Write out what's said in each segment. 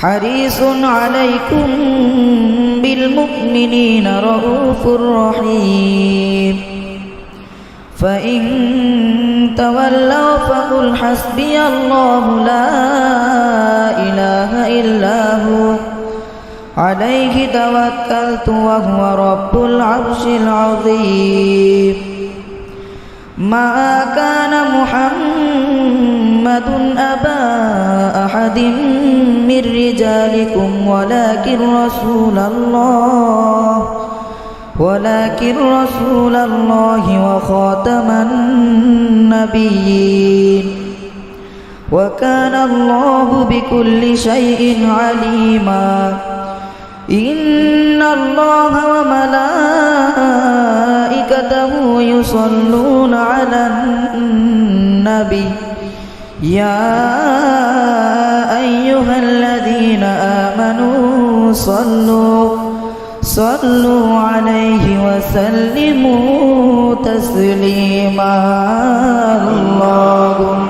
حريص عليكم بالمؤمنين رؤوف رحيم. فإن تولوا فقل حسبي الله لا إله إلا هو. عليه توكلت وهو رب العرش العظيم. ما كان محمد أحد من رجالكم ولكن رسول الله ولكن رسول الله وخاتم النبيين وكان الله بكل شيء عليما إن الله وملائكته يصلون على النبي يا أيها الذين آمنوا صلوا صلوا عليه وسلموا تسليما. اللهم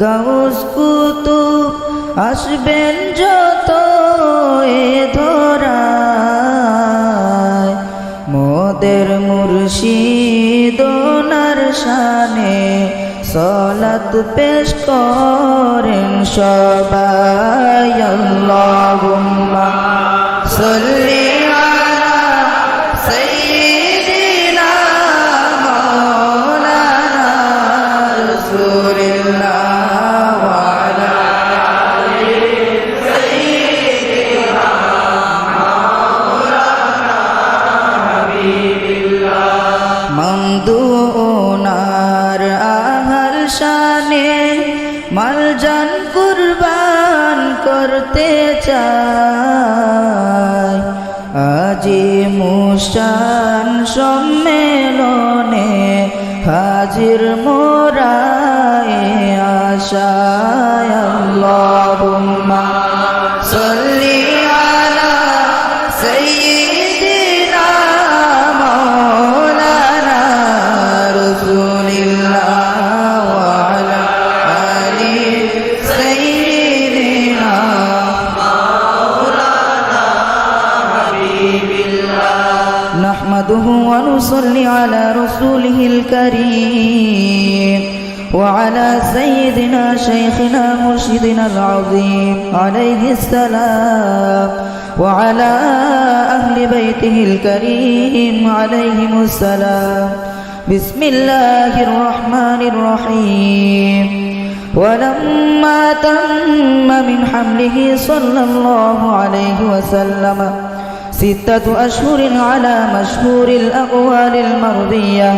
গাউস কুতুব আসবেন যত এ ধরায়। মোদের মুর্শিদ ওনার শানে সলাত পেশ করেন সবাই। আল্লাহুম্মা সাল্লি হাজি মুসান সম্মেলনে হাজির মোরায় আশা ونصلي على رسوله الكريم وعلى سيدنا شيخنا مرشدنا العظيم عليه السلام وعلى أهل بيته الكريم عليهم السلام. بسم الله الرحمن الرحيم. ولما تم من حمله صلى الله عليه وسلم ستة أشهر على مشهور الأقوال المرضية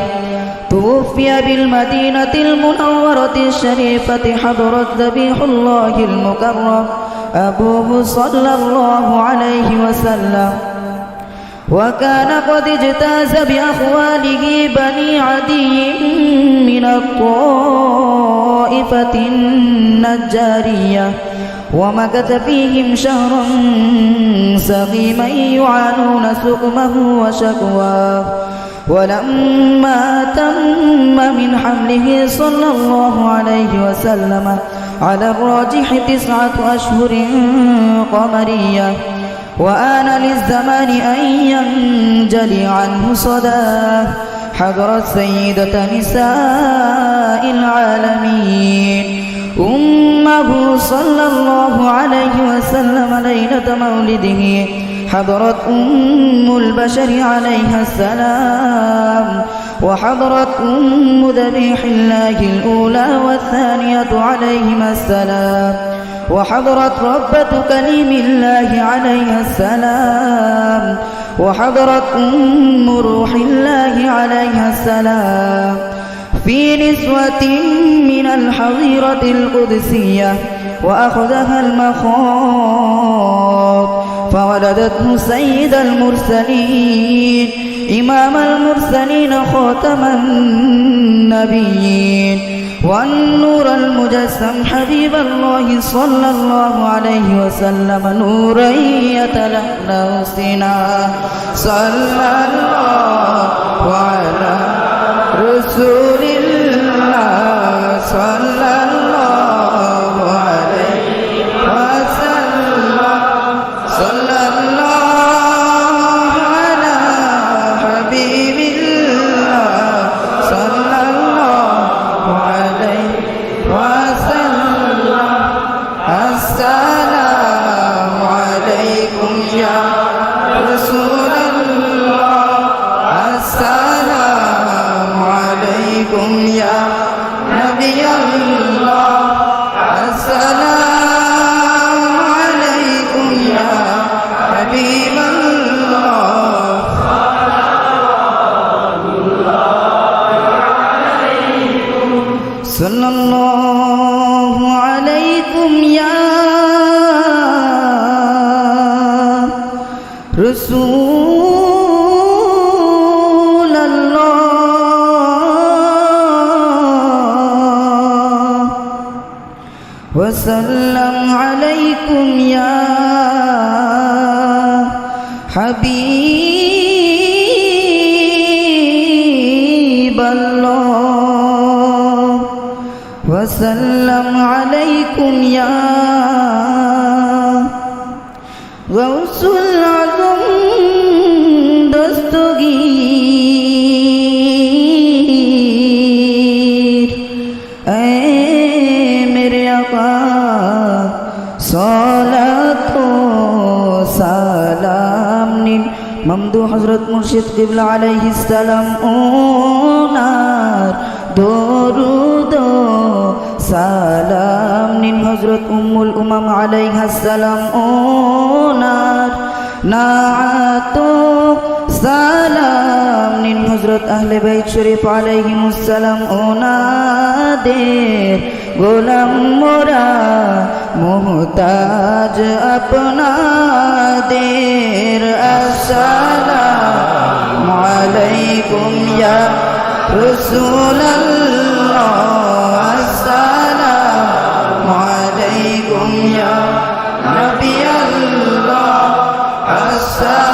توفي بالمدينة المنورة الشريفة حضرت ذبيح الله المكرم. أبوه صلى الله عليه وسلم. وكان قد اجتاز بأخواله بني عدي من الطائفة النجارية ومكث فيهم شهرا سقيما يعانون سقمه وشكواه. ولما تم من حمله صلى الله عليه وسلم على الراجح تسعة أشهر قمرية. وآن للزمان أن ينجلي عنه صداه حضرت سيدة نساء العالمين. أمه صلى الله عليه وسلم ليلة مولده. حضرت أم البشر عليها السلام. وحضرت أم ذبيح الله الأولى والثانية عليهما السلام. وحضرت ربة كليم الله عليها السلام. وحضرت أم روح الله عليها السلام. في نسوة من الحظيرة القدسية وأخذها المخاض. فولدته سيد المرسلين إمام المرسلين خاتم النبيين والنور المجسم حبيب الله صلى الله عليه وسلم نورا يتلألأ سنا صلى الله على عليكم يا رسول الله. وسلم عليكم يا حبيب الله. وسلم عليكم দুনিয়া গৌসুল আজম দস্তগী মেরে আপা সলা তো সালাম নিন মমদু হজরত মুর্শিদ কিবলা আলাইহিস সালাম ওনার দরুদ সালাম। নিন হজরত উম্মুল উমাম সালাম। ওনার নাআতো সালাম। নিন হজরত আহলে বাইত শরীফ আলাইহিমুস সালাম। ওনাদের গোলাম মোরা মোহতাজ আপনাদের। আসসালামু আলাইকুম ইয়া রাসূলুল্লাহ। 사